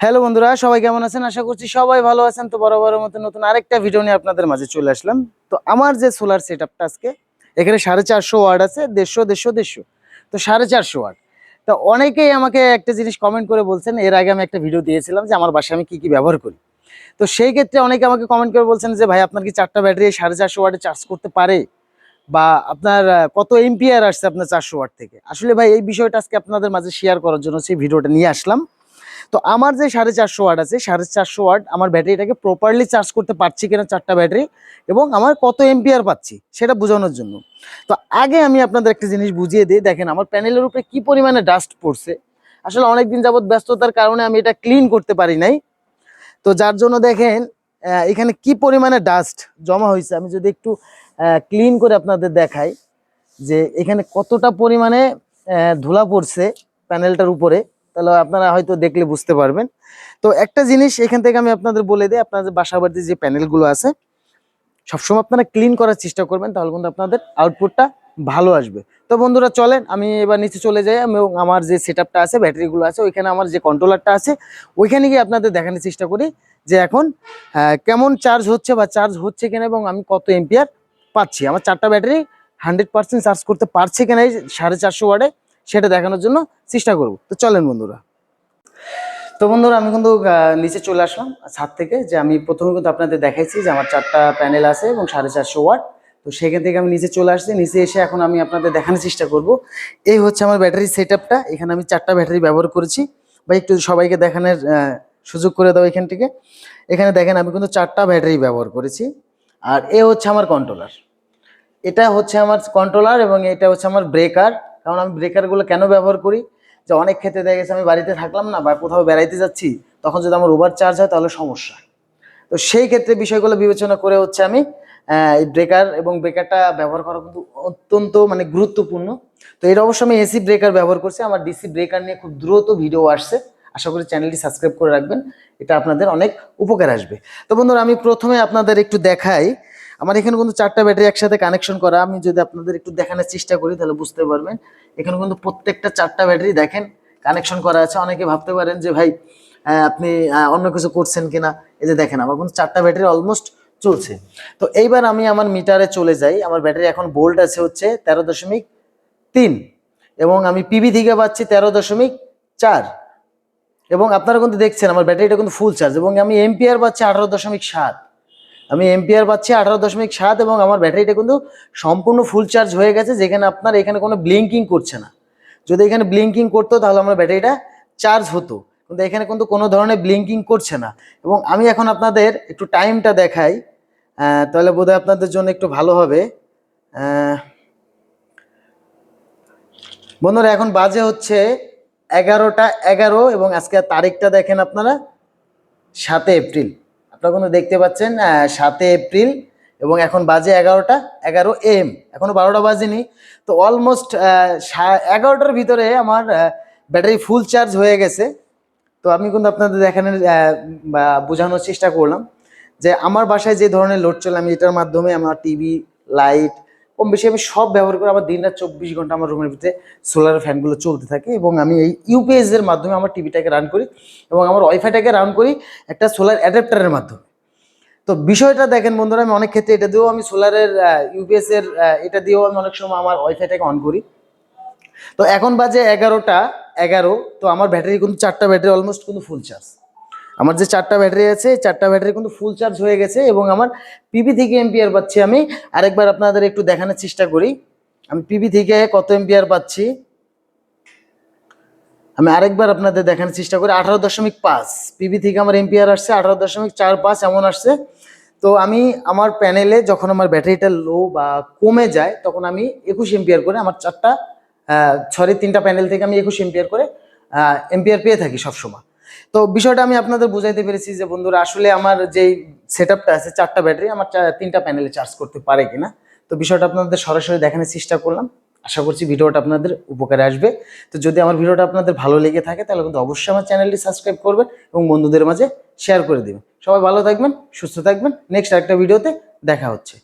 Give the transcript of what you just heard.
Hello বন্ধুরা, সবাই কেমন আছেন? আশা করছি সবাই ভালো আছেন। তো বরাবরের মতো নতুন আরেকটা ভিডিও নিয়ে আপনাদের মাঝে চলে আসলাম। তো আমার যে সোলার সেট আপটা আজকে, এখানে সাড়ে চারশো ওয়ার্ড আছে, দেড়শো দেড়শো দেড়শো। তো সাড়ে চারশো ওয়ার্ড। তো অনেকেই আমাকে একটা জিনিস কমেন্ট করে বলছেন, এর আগে আমি একটা ভিডিও দিয়েছিলাম যে আমার বাসায় আমি কী কী ব্যবহার করি। তো সেই ক্ষেত্রে অনেকে আমাকে কমেন্ট করে বলছেন যে, ভাই, আপনার কি চারটা ব্যাটারি সাড়ে চারশো ওয়ার্ডে চার্জ করতে পারে? বা আপনার কত এমপিআর আসছে আপনার চারশো ওয়াট থেকে? আসলে ভাই, এই বিষয়টা আজকে আপনাদের মাঝে শেয়ার করার জন্য সেই ভিডিওটা নিয়ে আসলাম। তো আমার যে সাড়ে চারশো ওয়াট আছে, সাড়ে চারশো ওয়াট আমার ব্যাটারিটাকে প্রপারলি চার্জ করতে পারছি কিনা চারটা ব্যাটারি এবং আমার কত এমপিআর পাচ্ছি সেটা বোঝানোর জন্য। তো আগে আমি আপনাদের একটা জিনিস বুঝিয়ে দিই, দেখেন আমার প্যানেলের উপরে কি পরিমাণে ডাস্ট পড়ছে। আসলে অনেকদিন যাবত ব্যস্ততার কারণে আমি এটা ক্লিন করতে পারি নাই। তো যার জন্য দেখেন এখানে কি পরিমাণে ডাস্ট জমা হয়েছে আমি যদি একটু ক্লিন করে আপনাদের দেখাই যে এখানে কতটা পরিমাণে ধুলা পড়ছে প্যানেলটার উপরে। তাহলে আপনারা হয়তো দেখলে বুঝতে পারবেন। তো একটা জিনিস এখান থেকে আমি আপনাদের বলে দিই, আপনাদের বাসা বাড়িতে যে প্যানেলগুলো আছে, সবসময় আপনারা ক্লিন করার চেষ্টা করবেন, তাহলে কিন্তু আপনাদের আউটপুটটা ভালো আসবে। তো বন্ধুরা, চলেন, আমি এবার নিচে চলে যাই এবং আমার যে সেট আছে, ব্যাটারিগুলো আছে, ওইখানে আমার যে কন্ট্রোলারটা আছে, ওইখানে গিয়ে আপনাদের দেখানোর চেষ্টা করি যে এখন কেমন চার্জ হচ্ছে বা চার্জ হচ্ছে কিনা এবং আমি কত এম্পিয়ার পাচ্ছি। আমার চারটা ব্যাটারি হান্ড্রেড পার্সেন্ট চার্জ করতে পারছে কিনা এই সাড়ে চারশো ওয়ার্ডে। সেটা দেখানোর জন্য চেষ্টা করব। তো চলেন বন্ধুরা। তো বন্ধুরা, আমি কিন্তু নিচে চলে আসলাম ছাদ থেকে যে আমি প্রথমে কিন্তু আপনাদের দেখাইছি যে আমার চারটা প্যানেল আছে এবং সাড়ে চারশো ওয়াট। তো সেখান থেকে আমি নিচে চলে আসছি, নিচে এসে এখন আমি আপনাদের দেখানোর চেষ্টা করব। এই হচ্ছে আমার ব্যাটারি সেট এখানে আমি চারটা ব্যাটারি ব্যবহার করেছি। বা একটু সবাইকে দেখানোর সুযোগ করে দাও এখান থেকে। এখানে দেখেন, আমি কিন্তু চারটা ব্যাটারি ব্যবহার করেছি। আর এ হচ্ছে আমার কন্ট্রোলার এটা হচ্ছে আমার কন্ট্রোলার এবং এটা হচ্ছে আমার ব্রেকার কারণ আমি ব্রেকারগুলো কেন ব্যবহার করি? যে অনেক ক্ষেত্রে দেখা গেছে আমি বাড়িতে থাকলাম না বা কোথাও বেড়াইতে যাচ্ছি, তখন যদি আমার ওভার চার্জ হয় তাহলে সমস্যা। তো সেই ক্ষেত্রে বিষয়গুলো বিবেচনা করে হচ্ছে আমি এই ব্রেকার এবং ব্রেকারটা ব্যবহার করা কিন্তু অত্যন্ত মানে গুরুত্বপূর্ণ। তো এর অবশ্য আমি এসি ব্রেকার ব্যবহার করছি, আমার ডিসি ব্রেকার নিয়ে খুব দ্রুত ভিডিও আসছে। আশা করি চ্যানেলটি সাবস্ক্রাইব করে রাখবেন, এটা আপনাদের অনেক উপকার আসবে। তো বন্ধুরা, আমি প্রথমে আপনাদের একটু দেখাই আমার এখানে কিন্তু চারটা ব্যাটারি একসাথে কানেকশন করা, আমি যদি আপনাদের একটু দেখানোর চেষ্টা করি তাহলে বুঝতে পারবেন। এখানে কিন্তু প্রত্যেকটা চারটা ব্যাটারি দেখেন কানেকশন করা আছে। অনেকে ভাবতে পারেন যে ভাই আপনি অন্য কিছু করছেন কিনা? এই যে দেখেন, আমার কিন্তু চারটা ব্যাটারি অলমোস্ট চলছে। তো এইবার আমি আমার মিটারে চলে যাই। আমার ব্যাটারি এখন ভোল্ট আছে হচ্ছে তেরো দশমিক তিন এবং আমি পিবি থেকে পাচ্ছি তেরো দশমিক চার। এবং আপনারা কিন্তু দেখছেন, আমার ব্যাটারিটা কিন্তু ফুল চার্জ এবং আমি এমপিআর পাচ্ছি আঠারো দশমিক সাত। আমি এমপিআর পাচ্ছি আঠারো দশমিক সাত এবং আমার ব্যাটারিটা কিন্তু সম্পূর্ণ ফুল চার্জ হয়ে গেছে, যেখানে আপনার এখানে কোনো ব্লিঙ্কিং করছে না। যদি এখানে ব্লিঙ্কিং করতো, তাহলে আমার ব্যাটারিটা চার্জ হতো। কিন্তু এখানে কিন্তু কোনো ধরনের ব্লিঙ্কিং করছে না। এবং আমি এখন আপনাদের একটু টাইমটা দেখাই তাহলে বোধহয় আপনাদের জন্য একটু ভালো হবে। বন্ধুরা, এখন বাজে হচ্ছে এগারোটা এগারো এবং আজকে তারিখটা দেখেন আপনারা সাতে এপ্রিল। আপনারা কিন্তু দেখতে পাচ্ছেন সাতে এপ্রিল এবং এখন বাজে এগারোটা, এগারো এম। এখনও বারোটা বাজেনি। তো অলমোস্ট এগারোটার ভিতরে আমার ব্যাটারি ফুল চার্জ হয়ে গেছে। তো আমি কিন্তু আপনাদের দেখানোর বোঝানোর চেষ্টা করলাম যে আমার বাসায় যে ধরনের লোড চলে, আমি এটার মাধ্যমে আমার টিভি লাইট কম বেশি আমি সব ব্যবহার করি। আমার দিন রাত চব্বিশ ঘণ্টা আমার রুমের ভিতরে সোলার ফ্যানগুলো চলতে থাকে এবং আমি এই ইউপিএস এর মাধ্যমে আমার টিভিটাকে রান করি এবং আমার ওয়াইফাইটাকে রান করি একটা সোলার অ্যাডাপ্টারের মাধ্যমে। তো বিষয়টা দেখেন বন্ধুরা, আমি অনেক ক্ষেত্রে এটা দিয়েও আমি সোলারের ইউপিএস এর এটা দিয়েও আমি অনেক সময় আমার ওয়াইফাইটাকে অন করি। তো এখন বাজে এগারোটা, এগারো, তো আমার ব্যাটারি কিন্তু চারটা ব্যাটারি অলমোস্ট কিন্তু ফুল চার্জ আমার যে চারটা ব্যাটারি আছে, চারটা ব্যাটারি কিন্তু ফুল চার্জ হয়ে গেছে এবং আমার পিবি থেকে এম্পিয়ার পাচ্ছি আমি। আরেকবার আপনাদের একটু দেখানোর চেষ্টা করি। আমি পিবি থেকে কত এম্পিয়ার পাচ্ছি? আমি আরেকবার আপনাদের দেখানোর চেষ্টা করি। আঠারো দশমিক পাঁচ। পিবি থেকে আমার এম্পিয়ার আসছে, আঠারো দশমিক চার পাঁচ, এমন আসছে। তো আমি আমার প্যানেলে যখন আমার ব্যাটারিটা লো বা কমে যায়, তখন আমি একুশ এম্পিয়ার করে আমার চারটা সরি তিনটা প্যানেল থেকে আমি একুশ এম্পিয়ার করে এম্পিয়ার পেয়ে থাকি সবসময়। তো বিষয়টা আমি আপনাদের বুঝাইতে পেরেছি যে বন্ধুরা, আসলে আমার যেই সেট আছে, চারটা ব্যাটারি, আমার তিনটা প্যানেলে চার্জ করতে পারে কিনা, তো বিষয়টা আপনাদের সরাসরি দেখানোর চেষ্টা করলাম। আশা করছি ভিডিওটা আপনাদের উপকারে আসবে। তো যদি আমার ভিডিওটা আপনাদের ভালো লেগে থাকে, তাহলে কিন্তু অবশ্যই আমার চ্যানেলটি সাবস্ক্রাইব করবেন এবং বন্ধুদের মাঝে শেয়ার করে দেবেন। সবাই ভালো থাকবেন, সুস্থ থাকবেন। নেক্সট একটা ভিডিওতে দেখা হচ্ছে।